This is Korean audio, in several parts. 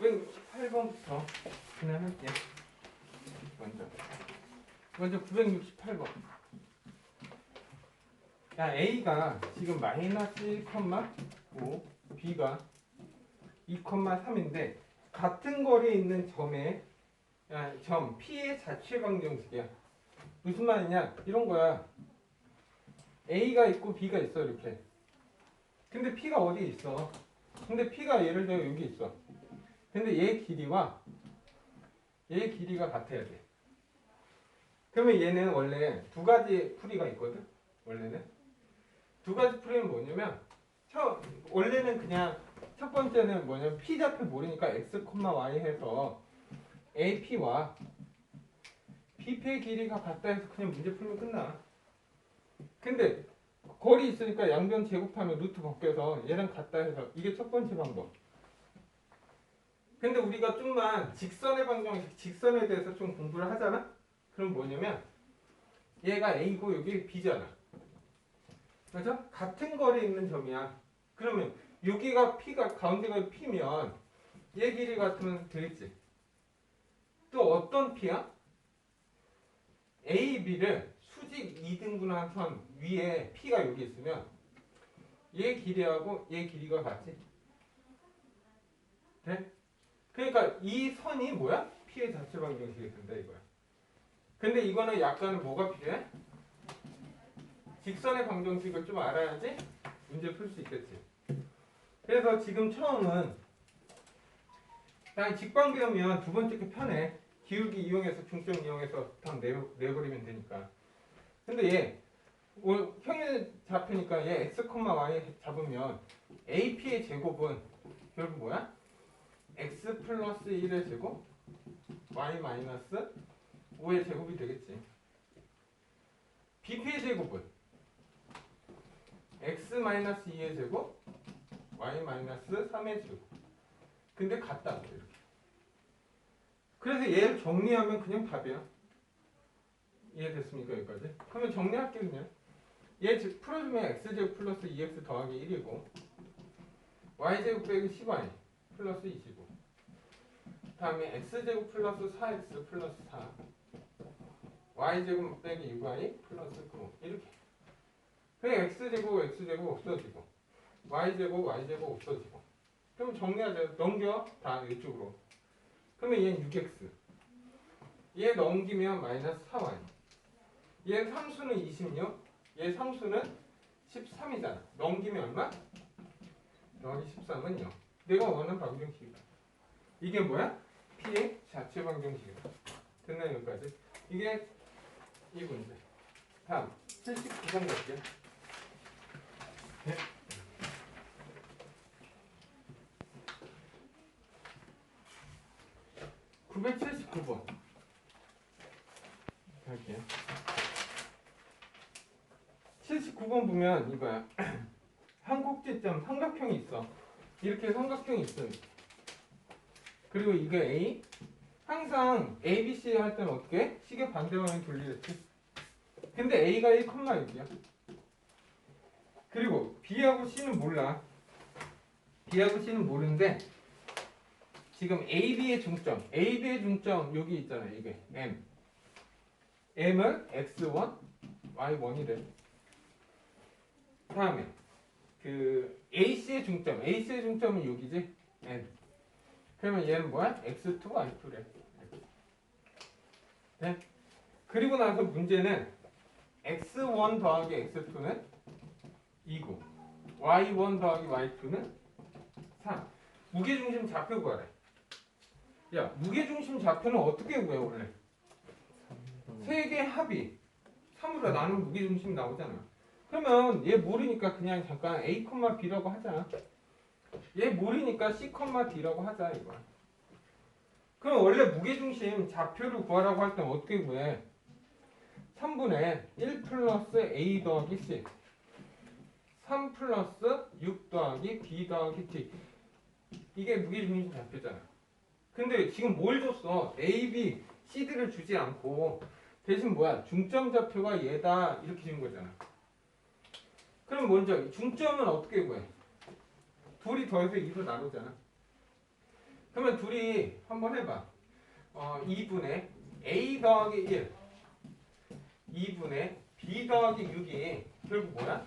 968번부터 그냥 할게. 먼저. 먼저 968번. 야, A가 지금 마이너스 1,5, B가 2,3인데 같은 거리에 있는 점에 야, 점 P의 자체 방정식이야. 무슨 말이냐? 이런 거야. A가 있고 B가 있어 이렇게. 근데 P가 어디 있어? 근데 P가 예를 들어 여기 있어. 근데 얘 길이와 얘 길이가 같아야 돼. 그러면 얘는 원래 두 가지 풀이가 있거든. 원래는 두 가지 풀이는 뭐냐면 첫 원래는 그냥 첫 번째는 뭐냐면 P 좌표 모르니까 x, y 해서 AP와 BP의 길이가 같다 해서 그냥 문제 풀면 끝나. 근데 거리 있으니까 양변 제곱하면 루트 벗겨서 얘랑 같다 해서 이게 첫 번째 방법. 근데 우리가 좀만 직선의 방정식, 직선에 대해서 좀 공부를 하잖아? 그럼 뭐냐면 얘가 A고 여기 B잖아. 그죠? 같은 거리에 있는 점이야. 그러면 여기가 P가 가운데가 P면 얘 길이 같으면 되겠지. 또 어떤 P야? A, B를 수직 2등분한 선 위에 P가 여기 있으면 얘 길이하고 얘 길이가 같지. 돼? 그러니까 이 선이 뭐야? P의 자체 방정식이 된다 이거야. 근데 이거는 약간 뭐가 필요해? 직선의 방정식을 좀 알아야지 문제 풀 수 있겠지. 그래서 지금 처음은 그냥 직방 배우면 두 번째 게 편해. 기울기 이용해서 중점 이용해서 다 내, 내버리면 되니까. 근데 얘 오, 평일 잡히니까 얘 x, y 잡으면 AP의 제곱은 결국 뭐야? X 플러스 1의 제곱 y 마이너스 5의 제곱이 되겠지. BP의 제곱은 x 마이너스 2의 제곱 y 마이너스 3의 제곱. 근데 같다고 이렇게. 그래서 얘를 정리하면 그냥 답이야. 이해됐습니까 여기까지? 그러면 정리할게 그냥. 얘즉 풀어주면 x제곱 플러스 2x 더하기 1이고 y제곱 빼기 10y 플러스 25 다음에 x제곱 플러스 4x 플러스 4 y제곱 빼기 6y 플러스 9 이렇게 그냥 x제곱 x제곱 없어지고 y제곱 y제곱 없어지고 그럼 정리하자 넘겨 다 이쪽으로 그러면 얘는 6x 얘 넘기면 마이너스 4y 얘 상수는 26 얘 상수는 13이잖아. 넘기면 얼마? 더하기 13은 0. 내가 원하는 방정 식이다. 이게 뭐야? P의 자체 방정식이다. 됐나 여기까지? 이게 이 문제. 다음 79번 갈게요. 네. (979번) 갈게요. 79번 보면 이거야. 한국지점 삼각형이 있어. 이렇게 삼각형이 있어. 그리고 이거 A. 항상 A, B, C 할 때는 어떻게? 시계 반대방향 돌리겠지. 근데 A가 1,6이야. 그리고 B하고 C는 몰라. B하고 C는 모르는데 지금 A, B의 중점, A, B의 중점 여기 있잖아요. 이게 M. M은 X1, Y1이래. 다음에 그 AC의 중점, AC의 중점은 여기지? N. 그러면 얘는 뭐야? X2, Y2래. 네? 그리고 나서 문제는 X1 더하기 X2는 2고 Y1 더하기 Y2는 3. 무게중심 좌표 구하래. 야, 무게중심 좌표는 어떻게 구해 원래? 세 개 합이 3으로 나는 무게중심이 나오잖아. 그러면 얘 모르니까 그냥 잠깐 A, B라고 하자. 얘 모르니까 C, D라고 하자 이거. 그럼 원래 무게중심 좌표를 구하라고 할 때는 어떻게 구해? 3분의 1 플러스 A 더하기 C 3 플러스 6 더하기 B 더하기 T 이게 무게중심 좌표잖아. 근데 지금 뭘 줬어? A, B, C들을 주지 않고 대신 뭐야? 중점 좌표가 얘다 이렇게 준 거잖아. 그럼 먼저 중점은 어떻게 구해? 둘이 더해서 2로 나누잖아. 그러면 둘이 한번 해봐. 어, 2분의 a 더하기 1, 2분의 b 더하기 6이 결국 뭐야?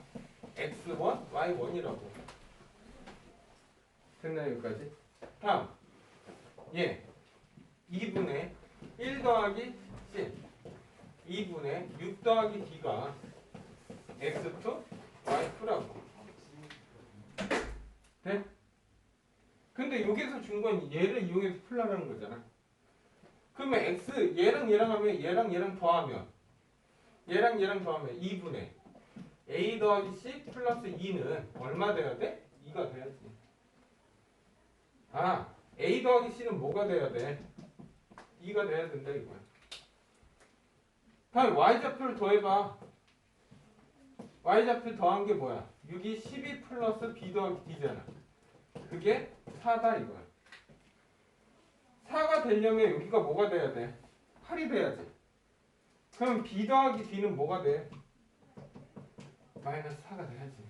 x1, y1이라고. 됐나요 여기까지? 다음 예 2분의 1 더하기 c 2분의 6 더하기 d가 x2, y2라고. 돼? 근데 여기서 준건 얘를 이용해서 풀라는 거잖아. 그러면 x 얘랑 얘랑 하면 얘랑 얘랑 더하면 얘랑 얘랑 더하면 2분의 a 더하기 c 플러스 2는 얼마 돼야 돼? 2가 돼야지. 아 a 더하기 c는 뭐가 돼야 돼? 2가 돼야 된다 이거야. 다음 y좌표를 더해봐. y좌표 더한 게 뭐야? 6이 12 플러스 b 더하기 d잖아. 그게 4다 이거야. 4가 되려면 여기가 뭐가 돼야 돼? 8이 돼야지. 그럼 b 더하기 d는 뭐가 돼? 마이너스 4가 돼야지.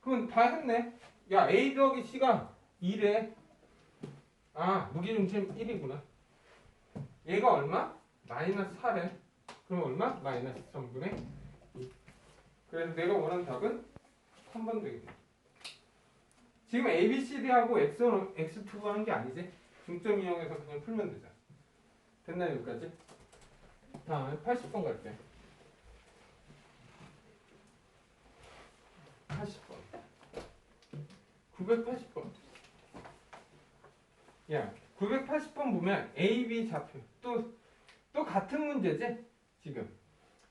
그럼 다 했네. 야 a 더하기 c가 2래. 아 무게중심 1이구나. 얘가 얼마? 마이너스 4래. 그럼 얼마? 마이너스 3분의 2. 그래서 내가 원하는 답은 3번 되겠네. 지금 A, B, C, D하고 X1, X2가 하는 게 아니지? 중점 이용해서 그냥 풀면 되잖아. 됐나요, 여기까지? 다음에 80번 갈게. 80번. 980번. 야, 980번 보면 A, B 좌표. 또, 또 같은 문제지? 지금.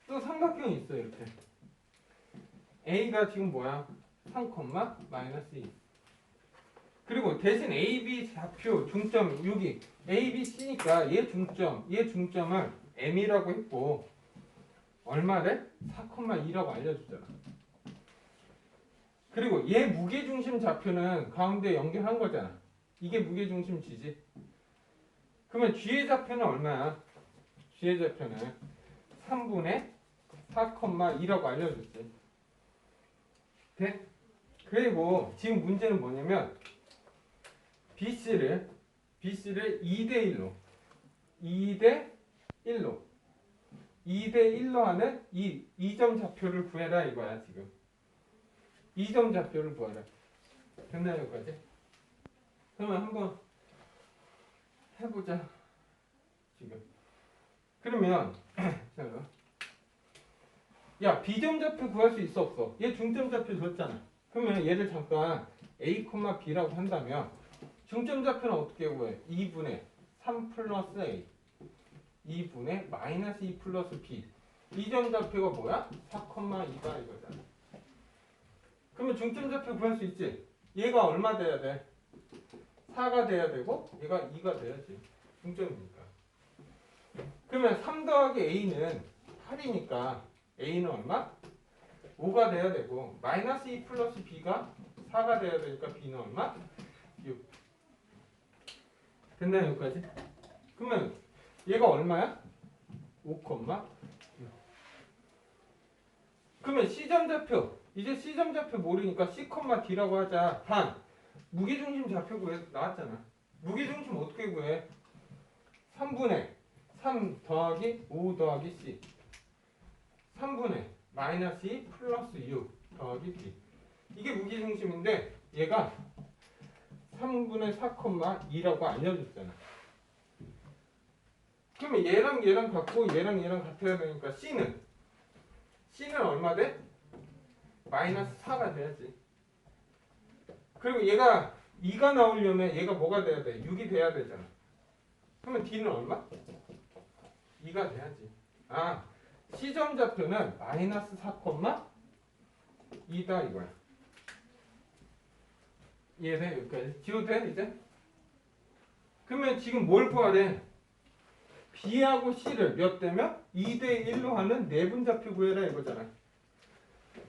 또 삼각형이 있어, 이렇게. A가 지금 뭐야? 3, 마이너스 2. 그리고 대신 A, B 좌표 중점 6이 A, B, C니까 얘 중점, 얘 중점을 M이라고 했고 얼마래? 4,2라고 알려주잖아. 그리고 얘 무게중심 좌표는 가운데 연결한 거잖아. 이게 무게중심 G지. 그러면 G의 좌표는 얼마야? G의 좌표는 3분의 4,2라고 알려줬지. 돼? 그리고 지금 문제는 뭐냐면 BC를 BC를 2대 1로 2대 1로 2대 1로 하는 이 2점 좌표를 구해라 이거야 지금. 2점 좌표를 구하라. 됐나요 여기까지? 그러면 한번 해보자 지금. 그러면 자, 야 B점 좌표 구할 수 있어 없어? 얘 중점 좌표 줬잖아. 그러면 얘를 잠깐 A, B라고 한다면 중점 좌표는 어떻게 구해? 2분의 3 플러스 A 2분의 마이너스 2 플러스 B 이점 좌표가 뭐야? 4,2가 이거잖아 그러면 중점 좌표 구할 수 있지? 얘가 얼마 돼야 돼? 4가 돼야 되고 얘가 2가 돼야지 중점이니까 그러면 3 더하기 A는 8이니까 A는 얼마? 5가 돼야 되고 마이너스 2 플러스 B가 4가 돼야 되니까 B는 얼마? 6 됐나요 여기까지? 그러면 얘가 얼마야? 5, 그러면 C점 좌표 이제 C점 좌표 모르니까 C, D라고 하자 단 무게중심 좌표 구해 나왔잖아 무게중심 어떻게 구해? 3분의 3 더하기 5 더하기 C 3분의 마이너스 2 플러스 6 더하기 B 이게 무게중심인데 얘가 3분의 4,2라고 알려줬잖아. 그러면 얘랑 얘랑 같고 얘랑 얘랑 같아야 되니까 C는 C는 얼마 돼? 마이너스 4가 돼야지. 그리고 얘가 2가 나오려면 얘가 뭐가 돼야 돼? 6이 돼야 되잖아. 그러면 D는 얼마? 2가 돼야지. 아, C점 좌표는 마이너스 4,2다 이거야. 이해돼? 여기까지. 지워도 돼? 이제? 그러면 지금 뭘 구하래? B하고 C를 몇 대면? 2대 1로 하는 내분좌표 구해라 이거잖아.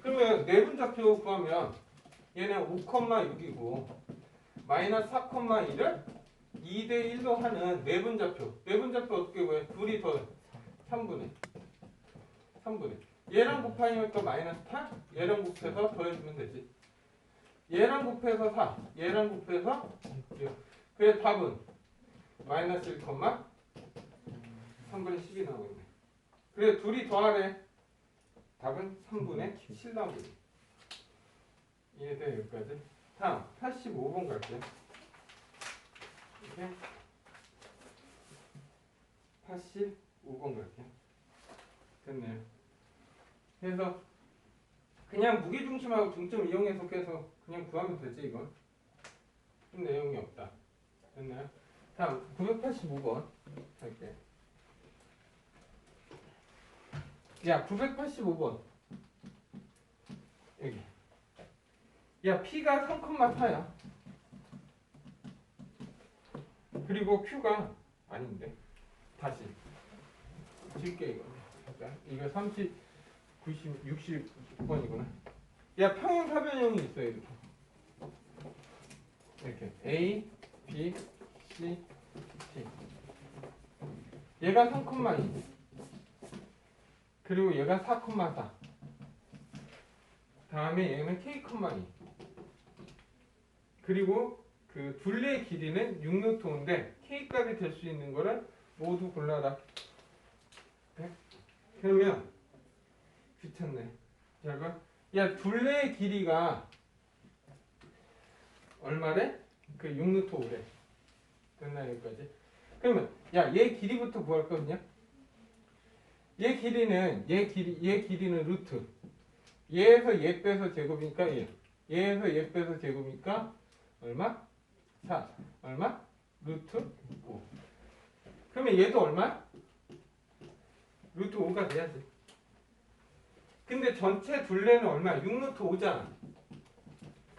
그러면 내분좌표 구하면 얘는 5,6이고 마이너스 4,2를 2대 1로 하는 내분좌표. 내분좌표 어떻게 구해? 둘이 더 3분의 3분의 얘랑 곱하니까 마이너스 8 얘랑 곱해서 더해주면 되지. 얘랑 곱해서 4, 얘랑 곱해서 6. 그래 답은 마이너스 1, 3분의 10이 나오겠네. 그래 둘이 더하래. 답은 3분의 7 나오겠네. 이해돼 여기까지? 다음 85번 갈게요. 이렇게 85번 갈게요. 됐네요. 그래서 그냥 무게중심하고 중점 이용해서 계속 그냥 구하면 되지 이건. 큰 내용이 없다. 됐나요? 다음 985번 할게. 야 985번 여기. 야 P가 3,4야. 그리고 Q가 아닌데. 다시. 줄게 이거. 잠깐. 이거 30, 90, 60번이구나. 야 평행 사변형이 있어 이렇게. 이렇게 A, B, C, T. 얘가 3,2. 그리고 얘가 4,4. 다음에 얘는 K,2. 그리고 그 둘레의 길이는 6루트인데 K 값이 될 수 있는 거를 모두 골라라. 네? 그러면 귀찮네. 야 둘레의 길이가 얼마래? 그 6루트 5래. 됐나 여기까지? 그러면 야 얘 길이부터 구할 거거든요. 얘 길이는 얘 길이 얘 길이는 루트. 얘에서 얘 빼서 제곱이니까 1. 얘에서 얘 빼서 제곱이니까 얼마? 4. 얼마? 루트 5. 그러면 얘도 얼마? 루트 5가 돼야지. 근데 전체 둘레는 얼마야? 6루트 5잖아.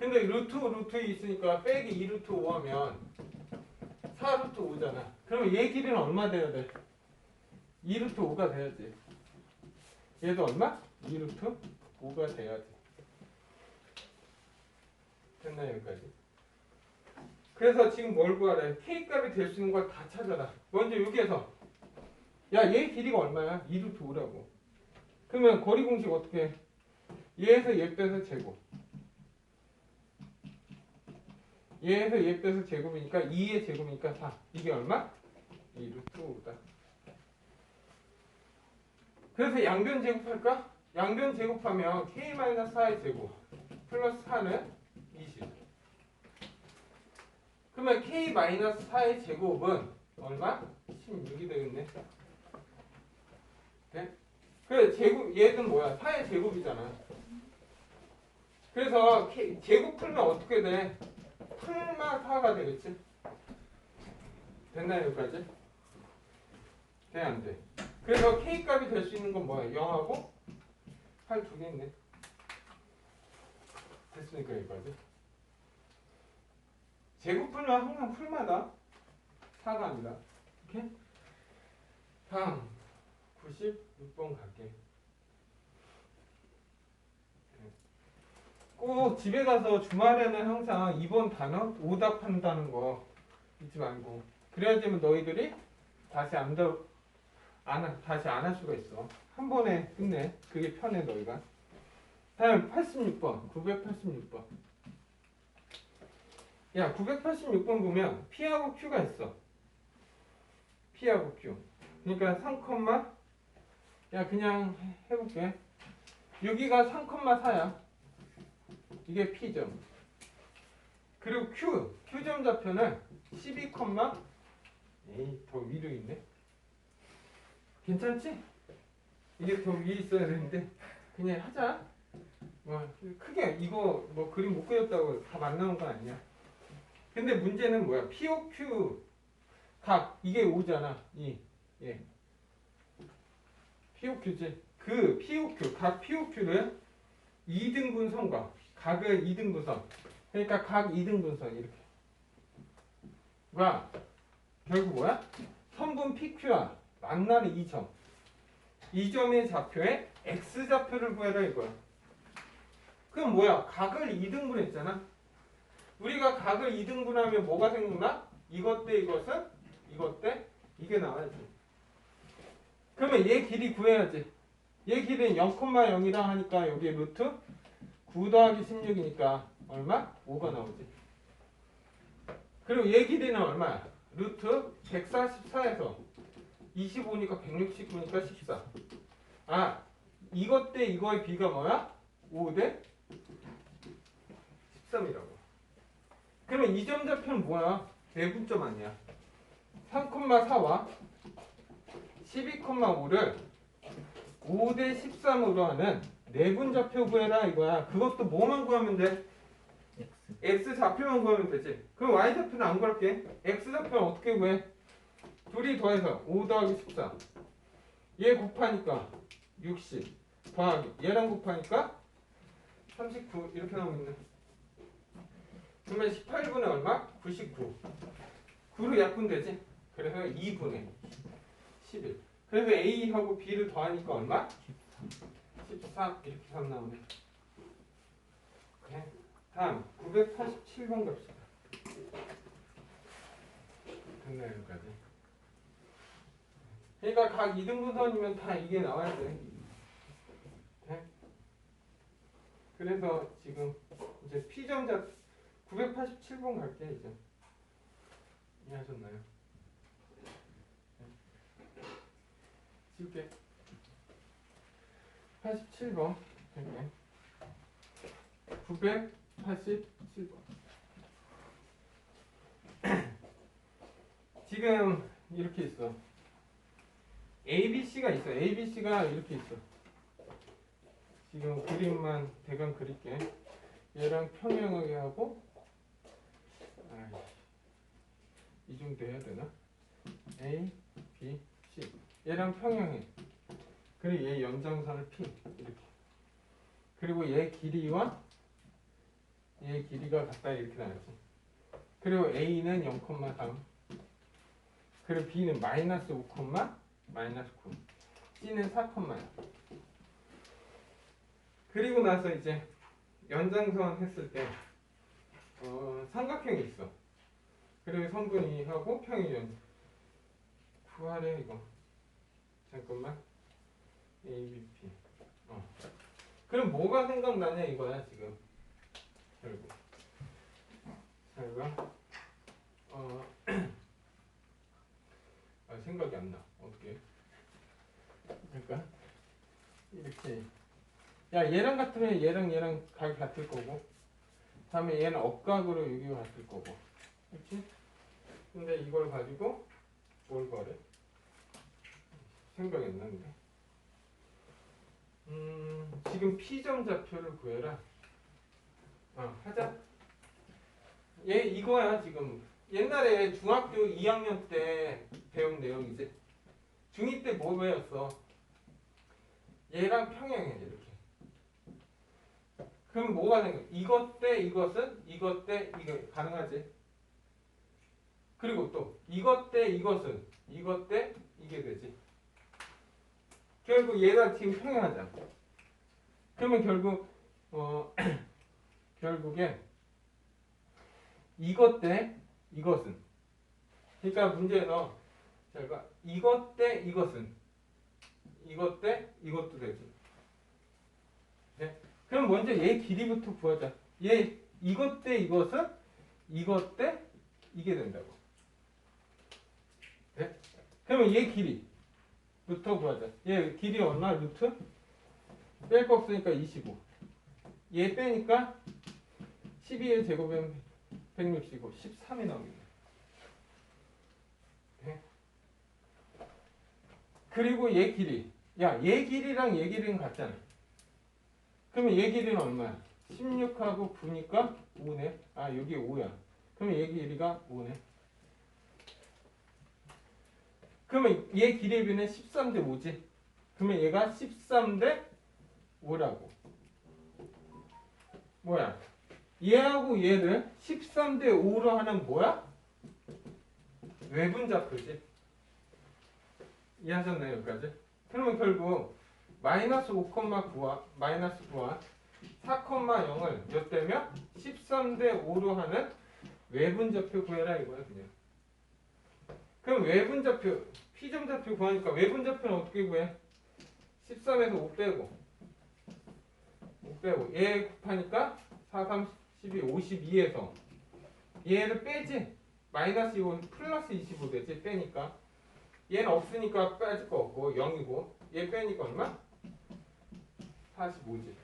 근데 루트 루트 있으니까 빼기 2루트 5 하면 4루트 5잖아. 그러면 얘 길이는 얼마 돼야 돼? 2루트 5가 돼야지. 얘도 얼마? 2루트 5가 돼야지. 됐나 여기까지? 그래서 지금 뭘 구하래? K 값이 될 수 있는 걸 다 찾아라. 먼저 여기에서 야 얘 길이가 얼마야? 2루트 5라고. 그러면 거리 공식 어떻게 해? 얘에서 얘 빼서 제곱. 얘에서 얘 빼서 제곱이니까 2의 제곱이니까 4. 이게 얼마? 2루트 5다. 그래서 양변 제곱할까? 양변 제곱하면 k-4의 제곱 플러스 4는 20. 그러면 k-4의 제곱은 얼마? 16이 되겠네. 네? 그래 제곱 얘는 뭐야? 4의 제곱이잖아. 그래서 제곱 풀면 어떻게 돼? 풀마 4가 되겠지? 됐나요 여기까지? 돼 안 돼? 그래서 K 값이 될 수 있는 건 뭐야? 0하고 8 두 개 있네. 됐으니까 여기까지. 제곱 풀면 항상 풀마다 4가 아니라 이렇게 다음 96번 갈게. 꼭 집에 가서 주말에는 항상 이번 단어 오답한다는 거 잊지 말고 그래야지만 너희들이 다시 안 더, 안, 하- 다시 안 할 수가 있어. 한 번에 끝내. 그게 편해 너희가. 다음 86번, 986번. 야, 986번 보면 P하고 Q가 있어. P하고 Q. 그러니까 3, 야 그냥 해- 해볼게. 여기가 3,4야. 이게 P점. 그리고 Q, Q점 좌표는 12, 에이 더 위로 있네. 괜찮지? 이게 더 위에 있어야 되는데 그냥 하자. 뭐 크게 이거 뭐 그림 못 그렸다고 다 만나는 건 아니야. 근데 문제는 뭐야? POQ 각 이게 5잖아. 이 예. POQ지. 그 POQ 각 POQ를 2등분선과 각을 2등 분선. 그러니까 각 2등 분선 이렇게. 가 결국 뭐야? 선분 PQ와 만나는 이 점. 이 점의 좌표에 x 좌표를 구해라 이거야. 그럼 뭐야? 각을 2등분했잖아. 우리가 각을 2등분하면 뭐가 생각나? 이것 대 이것은 이것 대 이게 나와야지. 그러면 얘 길이 구해야지. 얘 길이는 0,0이랑 하니까 여기 루트 9 더하기 16이니까 얼마? 5가 나오지. 그리고 얘 길이는 얼마야? 루트 144에서 25니까 169니까 14. 아, 이것 대 이거의 비가 뭐야? 5 대 13이라고. 그러면 이점 좌표는 뭐야? 대분점 아니야. 3,4와 12,5를 5대 13으로 하는 내분 좌표 구해라 이거야. 그것도 뭐만 구하면 돼? X 좌표만 구하면 되지. 그럼 y 좌표는 안 구할게. x 좌표는 어떻게 구해? 둘이 더해서 5 더하기 14. 얘 곱하니까 60 더하기 얘랑 곱하니까 39 이렇게 나오겠네. 그러면 18분의 얼마? 99. 9로 약분 되지? 그래서 2분의 11. 그래서 A하고 B를 더하니까 얼마? 13 이렇게 3 나오네. 오케이. 다음 987번 갑시다. 됐나요 여기까지? 그러니까 각 2등분선이면 다 이게 나와야 돼. 네? 그래서 지금 이제 P점자 987번 갈게 이제. 이해하셨나요? 지울게. 87번 할게. 987번. 지금 이렇게 있어. A, B, C가 있어. A, B, C가 이렇게 있어. 지금 그림만 대강 그릴게. 얘랑 평행하게 하고, 아이씨, 이 정도 해야 되나? A, B, C. 얘랑 평행해. 그리고 얘 연장선을 P 이렇게. 그리고 얘 길이와 얘 길이가 같다 이렇게 나왔지. 그리고 A는 0,3. 그리고 B는 마이너스 5, 마이너스 9. C는 4,0. 그리고 나서 이제 연장선 했을 때 어, 삼각형이 있어. 그리고 성분이 하고 연. 구하래 이거. 잠깐만. A, B, P. 어. 그럼 뭐가 생각나냐 이거야 지금. 결국. 결과. 어. 아, 생각이 안 나. 어떻게? 그러니까 이렇게. 야 얘랑 같으면 얘랑 얘랑 각이 같을 거고. 다음에 얘는 억각으로 여기가 같을 거고. 그렇지? 근데 이걸 가지고 뭘 거래? 생각이 안 나는데. 음, 지금 P점 좌표를 구해라. 어, 하자. 얘 이거야 지금. 옛날에 중학교 2학년 때 배운 내용이지. 중2 때 뭐 배웠어? 얘랑 평행해 이렇게. 그럼 뭐가 생겨? 이것 대 이것은 이것 대 이거 가능하지? 그리고 또 이것 대 이것은 이것 대 이게 되지. 결국 얘가 지금 평행하잖아. 그러면 결국 어 결국에 이것 대 이것은 그러니까 문제에서 잘 봐. 이것 대 이것은 이것 대 이것도 되지. 네? 그럼 먼저 얘 길이부터 구하자. 얘 이것 대 이것은 이것 대 이게 된다고. 네? 그러면 얘 길이 부터 구하자. 얘 길이 얼마? 루트? 뺄 거 없으니까 25. 얘 빼니까 12의 제곱은 165, 13이 나오겠네. 네? 그리고 얘 길이. 야, 얘 길이랑 얘 길이는 같잖아. 그러면 얘 길이는 얼마야? 16하고 9니까 5네. 아, 여기 5야. 그러면 얘 길이가 5네. 그러면 얘 길이의 비는 13대 5지. 그러면 얘가 13대 5라고. 뭐야? 얘하고 얘를 13대 5로 하는 뭐야? 외분 좌표지. 이해하셨나요, 여기까지? 그러면 결국 마이너스 5,9와 마이너스 9와 4,0을 몇 대면 13대 5로 하는 외분 좌표 구해라 이거야 그냥. 그럼 외분 좌표 P점 좌표 구하니까 외분 좌표는 어떻게 구해? 13에서 5 빼고 5 빼고. 얘 곱하니까 4, 3, 12, 52에서. 얘를 빼지? 마이너스 25 플러스 25 되지? 빼니까. 얘는 없으니까 빠질 거 없고 0이고. 얘 빼니까 얼마? 45지.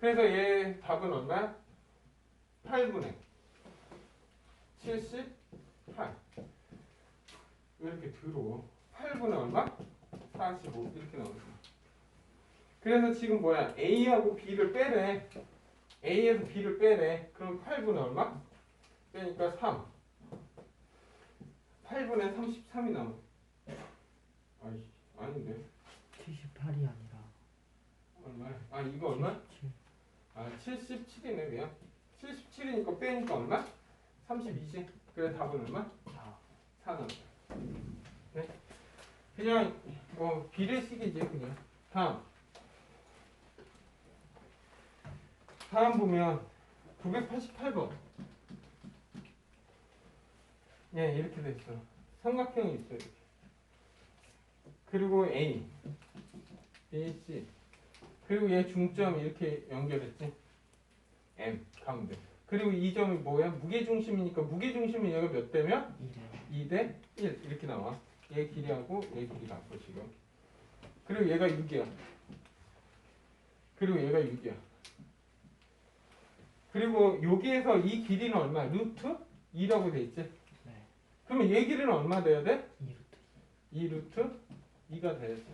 그래서 얘 답은 얼마야? 8분의 78 이렇게 들어 8분의 얼마? 45 이렇게 거야 그래서 지금 뭐야 A하고 B를 빼래 A에서 B를 빼래 그럼 8분의 얼마? 빼니까 3 8분의 33이 나와 아이 아닌데 78이 아니라 얼마야? 아 이거 얼마? 77. 아 77이네 그냥 77이니까 빼니까 얼마? 32지 그래 답은 얼마? 4. 4는 네? 그냥 뭐 비례식이지 그냥. 다음. 다음 보면 988번. 예 이렇게 돼 있어. 삼각형이 있어 이렇게. 그리고 A B C. 그리고 얘 중점 이렇게 연결했지? M 가운데. 그리고 이 점이 뭐야? 무게중심이니까 무게중심이 얘가 몇 대면? 2대 2대 1 이렇게 나와. 얘 길이하고 얘 길이 같고 지금. 그리고 얘가 6이야. 그리고 얘가 6이야. 그리고 여기에서 이 길이는 얼마? 루트 2라고 돼 있지. 네. 그러면 얘 길이는 얼마 돼야 돼? 2루트 2 루트 2가 돼야지.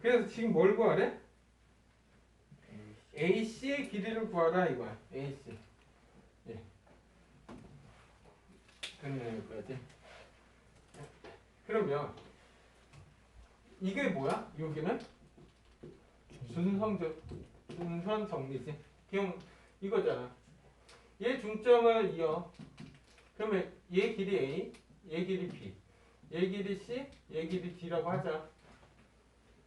그래서 지금 뭘 구하래? AC의 길이를 구하라 이거야. AC. 예. 여기까지. 그러면 이게 뭐야? 여기는 준선 준선 정리지. 그냥 이거잖아. 얘 중점을 이어. 그러면 얘 길이 A, 얘 길이 B, 얘 길이 C, 얘 길이 D라고 하자.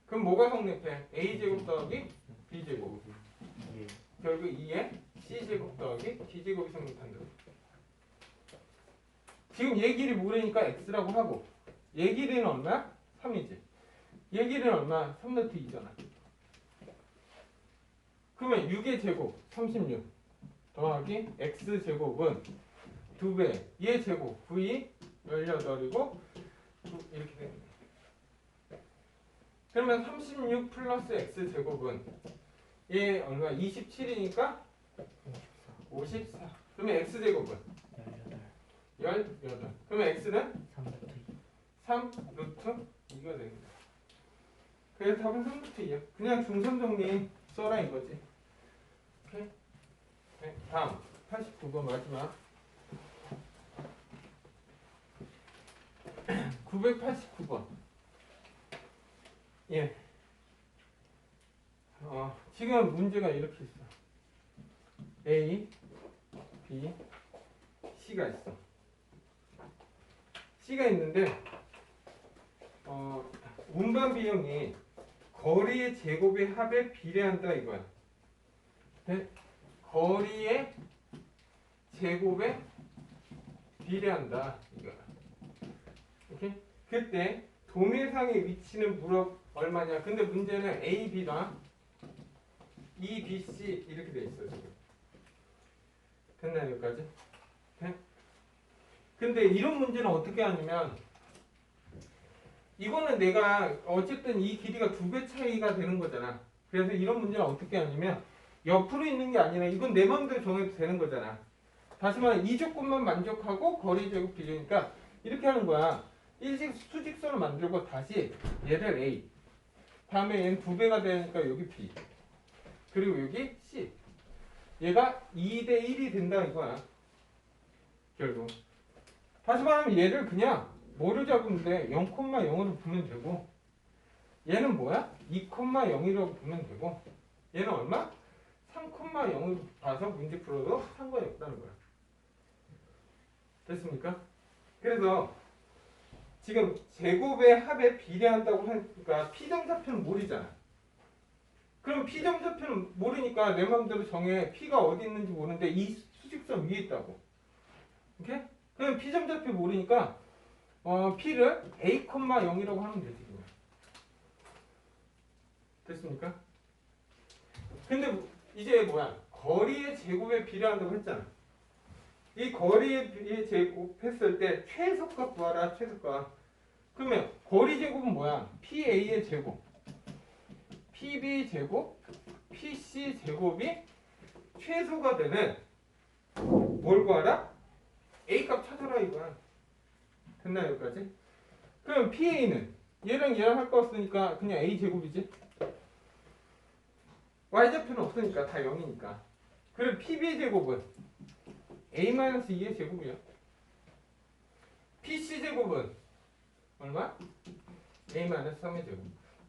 그럼 뭐가 성립해? A 제곱 더하기 B 제곱. 예. 결국 2에 c제곱 더하기 d제곱이 성립한다. 지금 얘 길이 모르니까 x라고 하고 얘 길이는 얼마야? 3이지. 얘 길이는 얼마? 3루트 2잖아. 그러면 6의 제곱 36 더하기 x제곱은 2배 얘 제곱 v 18이고 이렇게 거야. 그러면 36 플러스 x제곱은 얘 얼마? 27이니까 54 54. 그러면 x 제곱은 18 18. 그러면 x는 3 루트 3 루트 2가 되는 거야. 그래서 답은 3 루트 2야. 그냥 중선 정리 써라 이거지. 오케이? 네, 다음 89번 마지막. 989번. 예. 어, 지금 문제가 이렇게 있어. A, B, C가 있어. C가 있는데 어, 운반 비용이 거리의 제곱의 합에 비례한다 이거야. 네? 거리의 제곱에 비례한다 이거야. 오케이? 그때 도매상의 위치는 무려 얼마냐? 근데 문제는 A, B랑 E, B, C 이렇게 돼 있어 지금. 됐나요 여기까지? 네? 근데 이런 문제는 어떻게 하냐면 이거는 내가 어쨌든 이 길이가 두 배 차이가 되는 거잖아. 그래서 이런 문제는 어떻게 하냐면 옆으로 있는 게 아니라 이건 내 마음대로 정해도 되는 거잖아. 다시 말해 이 조건만 만족하고 거리 제곱 비례니까 이렇게 하는 거야. 일직 수직선을 만들고 다시 얘를 A 다음에 얘는 두 배가 되니까 여기 B 그리고 여기 C 얘가 2대 1이 된다 이거야. 결국 말하면 얘를 그냥 뭐를 잡으면 돼? 0,0으로 보면 되고 얘는 뭐야? 2,0이라고 보면 되고 얘는 얼마? 3,0으로 봐서 문제 풀어도 상관이 없다는 거야. 됐습니까? 그래서 지금 제곱의 합에 비례한다고 하니까 P정사표는 모르잖아. 그럼 P정사표는 모르니까 내 마음대로 정해 P가 어디 있는지 모르는데 이 수직선 위에 있다고. 오케이? 그럼 P점좌표 모르니까 어, P를 A, 0이라고 하면 되지. 됐습니까? 근데 이제 뭐야? 거리의 제곱에 비례한다고 했잖아. 이 거리의 비 제곱했을 때 최소값 구하라 최소값 그러면 거리 제곱은 뭐야 PA의 제곱 PB 제곱 PC 제곱이 최소가 되는 뭘 구하라? A 값 찾아라 이거야. 됐나 여기까지? 그럼 PA는? 얘랑 얘랑 할 거 없으니까 그냥 A 제곱이지? Y좌표는 없으니까 다 0이니까. 그럼 PB 제곱은? A-2의 제곱이야. PC 제곱은? 얼마? A-3의 제곱.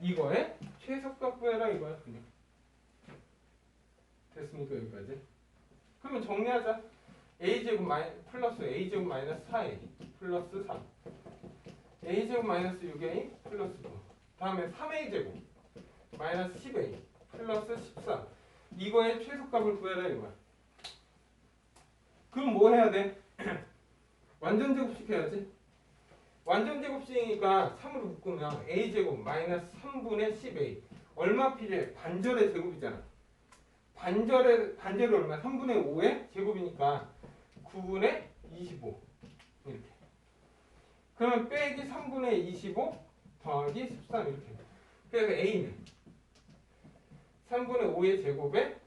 이거에 최소값 구해라 이거야 그냥. 됐습니까 여기까지? 그러면 정리하자 a제곱 마이 플러스 a제곱 마이너스 4a 플러스 3 a제곱 마이너스 6a 플러스 9 다음에 3a 제곱 마이너스 10a 플러스 14 이거의 최소값을 구해라 이거야 그럼 뭐 해야 돼? 완전 제곱식 해야지. 완전 제곱식이니까 3으로 묶으면 a제곱 마이너스 3분의 10a 얼마 필요해? 반절의 제곱이잖아. 반절의 반절이 얼마? 3분의 5의 제곱이니까 9분의 25 이렇게. 그러면 빼기 3분의 25 더하기 13 이렇게. 그래서 a는 3분의 5의 제곱에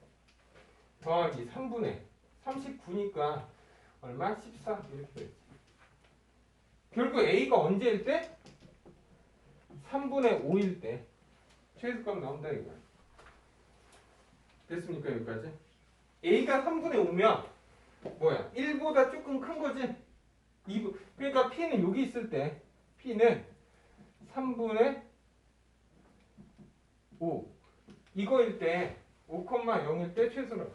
더하기 3분의 39니까 얼마? 14 이렇게 되지. 결국 a가 언제일 때? 3분의 5일 때 최소값 나온다 이거야. 됐습니까 여기까지? A가 3분의 5면 뭐야? 1보다 조금 큰 거지? 2부, 그러니까 P는 여기 있을 때 P는 3분의 5 이거일 때 5,0일 때 최소라고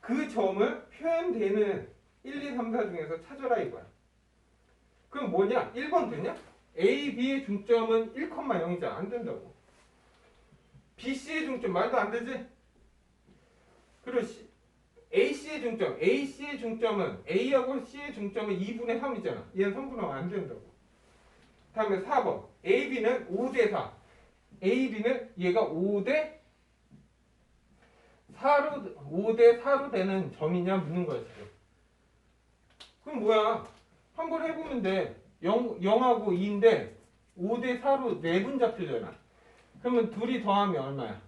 그 점을 표현되는 1, 2, 3, 4 중에서 찾아라 이거야 그럼 뭐냐? 1번 되냐? A, B의 중점은 1,0이잖아 안 된다고 BC의 중점 말도 안 되지? 그리고 C, AC의 중점, AC의 중점은 A하고 C의 중점은 2분의 3이잖아. 얘는 3분의 5안 된다고. 다음에 4번. AB는 5대 4. AB는 얘가 5대 4로 5대 4로 되는 점이냐 묻는 거야 지금. 그럼 뭐야? 한번 해보면 돼. 0, 0하고 2인데 5대 4로 네분 잡혀잖아. 그러면 둘이 더하면 얼마야?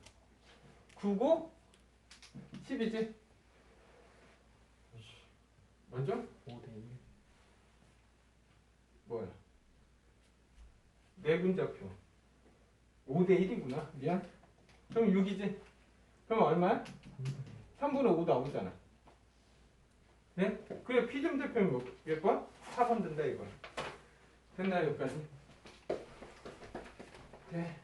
9고 10이지? 맞죠? 5대 1 뭐야? 네 분자표 5대 1이구나 미안 그럼 6이지? 그럼 얼마야? 3분의 5 나오잖아 네? 그래 피점 대표는 몇, 몇 번? 4번 된다 이거 됐나 여기까지? 네